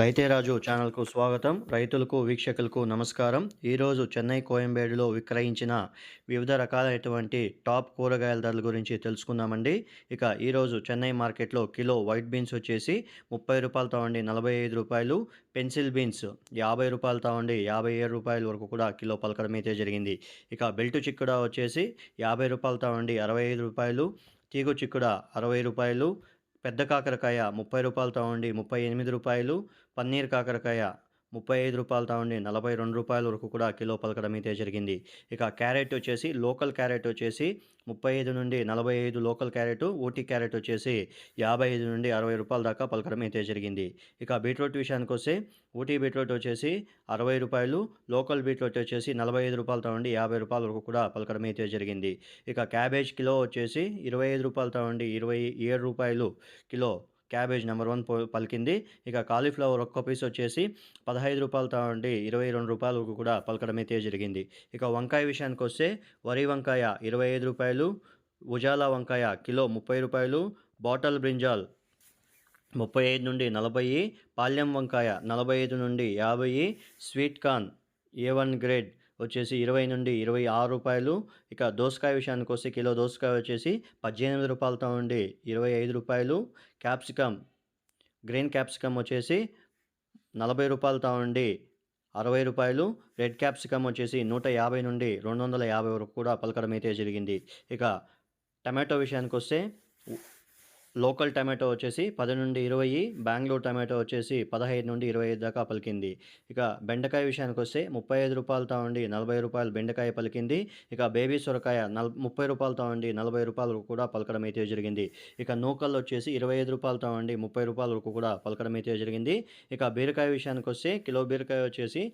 రైతే రాజు ఛానల్కు స్వాగతం. రైతులకు వీక్షకులకు నమస్కారం. ఈరోజు చెన్నై కోయంబేడులో విక్రయించిన వివిధ రకాలైనటువంటి టాప్ కూరగాయల ధరల గురించి తెలుసుకుందామండి. ఇక ఈరోజు చెన్నై మార్కెట్లో కిలో వైట్ బీన్స్ వచ్చేసి ముప్పై రూపాయలతో ఉండి నలభై ఐదు రూపాయలు. పెన్సిల్ బీన్స్ యాభై రూపాయలతో ఉండి యాభై ఏడు రూపాయల వరకు కూడా కిలో పలకడం అయితే జరిగింది. ఇక బెల్ట్ చిక్కుడ వచ్చేసి యాభై రూపాయలతో ఉండి అరవై ఐదు రూపాయలు. తీగు చిక్కుడ అరవై రూపాయలు. పెద్ద కాకరకాయ ముప్పై రూపాయలతో ఉండి ముప్పై ఎనిమిది రూపాయలు పన్నీర్ కాకరకాయ ముప్పై ఐదు రూపాయలతో ఉండి నలభై రెండు రూపాయల వరకు కూడా కిలో పలకడం అయితే జరిగింది. ఇక క్యారెట్ వచ్చేసి లోకల్ క్యారెట్ వచ్చేసి ముప్పై ఐదు నుండి నలభై ఐదు లోకల్ క్యారెట్ ఊటీ క్యారెట్ వచ్చేసి యాభై ఐదు నుండి అరవై రూపాయల దాకా పలకడం అయితే జరిగింది. ఇక బీట్రూట్ విషయానికి వస్తే ఊటీ బీట్రూట్ వచ్చేసి అరవై రూపాయలు లోకల్ బీట్రూట్ వచ్చేసి నలభై ఐదు రూపాయలతో ఉండి యాభై రూపాయల వరకు కూడా పలకడం అయితే జరిగింది. ఇక క్యాబేజ్ కిలో వచ్చేసి ఇరవై ఐదు రూపాయలతో ఉండి ఇరవై ఏడు రూపాయలు కిలో క్యాబేజ్ నెంబర్ వన్ పలికింది. ఇక కాలీఫ్లవర్ ఒక్క పీస్ వచ్చేసి పదహైదు రూపాయలతో ఉండి ఇరవై రెండు రూపాయలకు కూడా పలకడం అయితే జరిగింది ఇక వంకాయ విషయానికి వస్తే వరి వంకాయ ఇరవై ఐదు రూపాయలు ఉజాలా వంకాయ కిలో ముప్పై రూపాయలు బాటల్ బ్రింజాల్ ముప్పై ఐదు నుండి నలభై పాల్యం వంకాయ నలభై ఐదు నుండి యాభై sweet corn A one grade వచ్చేసి ఇరవై నుండి ఇరవై ఆరు రూపాయలు. ఇక దోసకాయ విషయానికి వస్తే కిలో దోసకాయ వచ్చేసి పద్దెనిమిది రూపాయలతో ఉండి ఇరవై ఐదు రూపాయలు. క్యాప్సికమ్ గ్రీన్ క్యాప్సికమ్ వచ్చేసి నలభై రూపాయలతో ఉండి అరవై రూపాయలు. రెడ్ క్యాప్సికమ్ వచ్చేసి నూట యాభై నుండి రెండు వందల యాభై వరకు కూడా పలకడం అయితే జరిగింది. ఇక టమాటో విషయానికి వస్తే లోకల్ టమాటో వచ్చేసి పది నుండి ఇరవై బెంగళూరు టమాటో వచ్చేసి పదహైదు నుండి ఇరవై ఐదు దాకా పలికింది. ఇక బెండకాయ విషయానికి వస్తే ముప్పై ఐదు రూపాయలతో ఉండి నలభై రూపాయలు బెండకాయ పలికింది. ఇక బేబీ సొరకాయ నల్ ముప్పై రూపాయలతో ఉండి నలభై రూపాయలకు కూడా పలకడం అయితే జరిగింది. ఇక నూకల్ వచ్చేసి ఇరవై ఐదు రూపాయలతో ఉండి ముప్పై రూపాయల వరకు కూడా పలకడం అయితే జరిగింది. ఇక బీరకాయ విషయానికి వస్తే కిలో బీరకాయ వచ్చేసి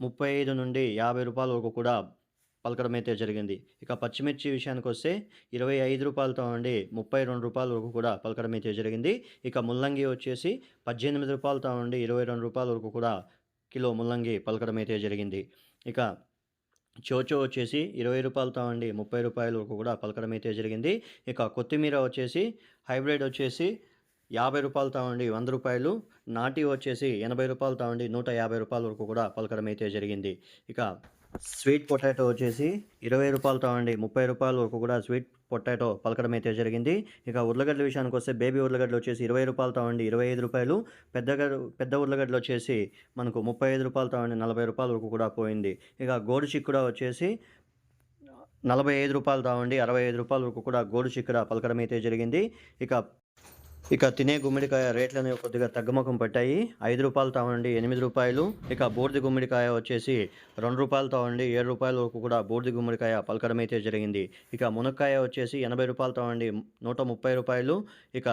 ముప్పై ఐదు నుండి యాభై రూపాయల వరకు కూడా పలకడం అయితే జరిగింది. ఇక పచ్చిమిర్చి విషయానికి వస్తే ఇరవై ఐదు రూపాయలతో ఉండి ముప్పై రెండు రూపాయల వరకు కూడా పలకడం అయితే జరిగింది. ఇక ముల్లంగి వచ్చేసి పద్దెనిమిది రూపాయలతో ఉండి ఇరవై రెండు రూపాయల వరకు కూడా కిలో ముల్లంగి పలకడం అయితే జరిగింది. ఇక చోచో వచ్చేసి ఇరవై రూపాయలతో ఉండి ముప్పై రూపాయల వరకు కూడా పలకడం అయితే జరిగింది. ఇక కొత్తిమీర వచ్చేసి హైబ్రిడ్ వచ్చేసి యాభై రూపాయలతో ఉండి వంద రూపాయలు. నాటి వచ్చేసి ఎనభై రూపాయలతో ఉండి నూట యాభై రూపాయల వరకు కూడా పలకడం అయితే జరిగింది. ఇక స్వీట్ పొటాటో వచ్చేసి ఇరవై రూపాయలతో అండి ముప్పై రూపాయల వరకు కూడా స్వీట్ పొటాటో పలకడం అయితే జరిగింది. ఇక ఉర్లగడ్డల విషయానికి వస్తే బేబీ ఉర్లగడ్డలు వచ్చేసి ఇరవై రూపాయలతో అండి ఇరవై ఐదు రూపాయలు. పెద్దగా పెద్ద ఉర్లగడ్డలు వచ్చేసి మనకు ముప్పై ఐదు రూపాయలతో అండి నలభై రూపాయల వరకు కూడా పోయింది. ఇక గోడు కూడా వచ్చేసి నలభై ఐదు రూపాయలు తావండి అరవై ఐదు రూపాయల వరకు కూడా గోడు చిక్కుడ పలకడం అయితే జరిగింది. ఇక ఇక తినే గుమ్మడికాయ రేట్లు అనేవి కొద్దిగా తగ్గుముఖం పట్టాయి. ఐదు రూపాయలతో ఉండి ఎనిమిది రూపాయలు. ఇక బూర్ది గుమ్మడికాయ వచ్చేసి రెండు రూపాయలతో ఉండి ఏడు రూపాయల వరకు కూడా బూడిది గుమ్మడికాయ పలకడం అయితే జరిగింది. ఇక మునక్కాయ వచ్చేసి ఎనభై రూపాయలతో ఉండి నూట ముప్పై రూపాయలు. ఇక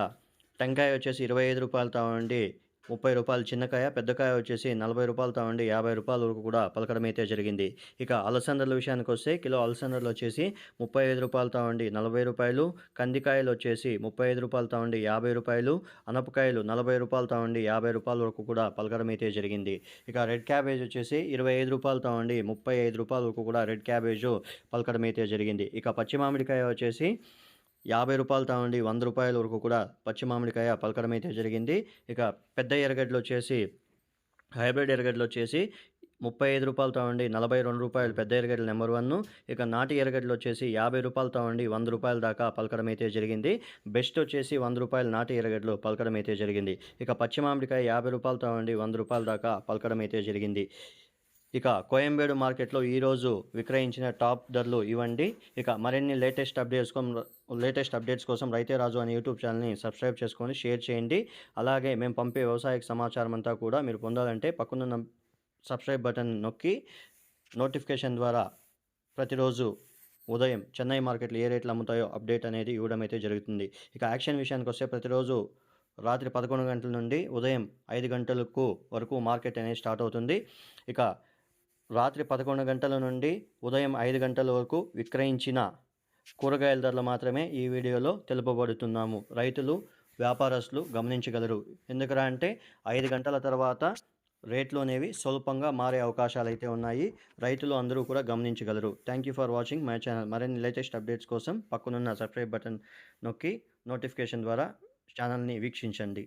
టెంకాయ వచ్చేసి ఇరవై ఐదు రూపాయలతో ఉండి ముప్పై రూపాయలు చిన్నకాయ పెద్దకాయ వచ్చేసి నలభై రూపాయలతో ఉండి యాభై రూపాయల వరకు కూడా పలకడం అయితే జరిగింది. ఇక అలసందర్ల విషయానికి వస్తే కిలో అలసందర్లు వచ్చేసి ముప్పై ఐదు రూపాయలతో ఉండి నలభై రూపాయలు. కందికాయలు వచ్చేసి ముప్పై ఐదు రూపాయలతో ఉండి యాభై రూపాయలు. అనపకాయలు నలభై రూపాయలతో ఉండి యాభై రూపాయల వరకు కూడా పలకడం అయితే జరిగింది. ఇక రెడ్ క్యాబేజ్ వచ్చేసి ఇరవై ఐదు రూపాయలతో ఉండి ముప్పై ఐదు రూపాయల వరకు కూడా రెడ్ క్యాబేజ్ పలకడమైతే జరిగింది. ఇక పచ్చి మామిడికాయ వచ్చేసి యాభై రూపాయలు తావండి వంద రూపాయల వరకు కూడా పచ్చి మామిడికాయ పలకడం అయితే జరిగింది. ఇక పెద్ద ఎరగడ్డలు వచ్చేసి హైబ్రిడ్ ఎరగడ్డలు వచ్చేసి ముప్పై ఐదు రూపాయలు తావండి నలభై రెండు రూపాయలు పెద్ద ఎరగడ్డలు నెంబర్ వన్. ఇక నాటి ఎరగడ్డలు వచ్చేసి యాభై రూపాయలు తావండి వంద రూపాయల దాకా పలకడం అయితే జరిగింది. బెస్ట్ వచ్చేసి వంద రూపాయలు నాటి ఎరగడ్డలు పలకడం అయితే జరిగింది. ఇక పచ్చి మామిడికాయ యాభై రూపాయలు తావండి వంద రూపాయల దాకా పలకడం అయితే జరిగింది. ఇక కోయంబేడు మార్కెట్లో ఈరోజు విక్రయించిన టాప్ ధరలు ఇవ్వండి. ఇక మరిన్ని లేటెస్ట్ అప్డేట్స్ కోసం లేటెస్ట్ అప్డేట్స్ కోసం రైతే రాజు అనే యూట్యూబ్ ఛానల్ని సబ్స్క్రైబ్ చేసుకొని షేర్ చేయండి. అలాగే మేము పంపే వ్యవసాయ సమాచారం అంతా కూడా మీరు పొందాలంటే పక్కనున్న సబ్స్క్రైబ్ బటన్ నొక్కి నోటిఫికేషన్ ద్వారా ప్రతిరోజు ఉదయం చెన్నై మార్కెట్లో ఏ రేట్లు అమ్ముతాయో అప్డేట్ అనేది ఇవ్వడం అయితే జరుగుతుంది. ఇక యాక్షన్ విషయానికి వస్తే ప్రతిరోజు రాత్రి పదకొండు గంటల నుండి ఉదయం ఐదు గంటలకు వరకు మార్కెట్ అనేది స్టార్ట్ అవుతుంది. ఇక రాత్రి పదకొండు గంటల నుండి ఉదయం ఐదు గంటల వరకు విక్రయించిన కూరగాయల ధరలు మాత్రమే ఈ వీడియోలో తెలుపబడుతున్నాము. రైతులు వ్యాపారస్తులు గమనించగలరు. ఎందుకరా అంటే ఐదు గంటల తర్వాత రేట్లు అనేవి స్వల్పంగా మారే అవకాశాలు అయితే ఉన్నాయి. రైతులు అందరూ కూడా గమనించగలరు. Thank you for watching my channel మరిన్ని లేటెస్ట్ అప్డేట్స్ కోసం పక్కనున్న సబ్స్క్రైబ్ బటన్ నొక్కి నోటిఫికేషన్ ద్వారా ఛానల్ని వీక్షించండి.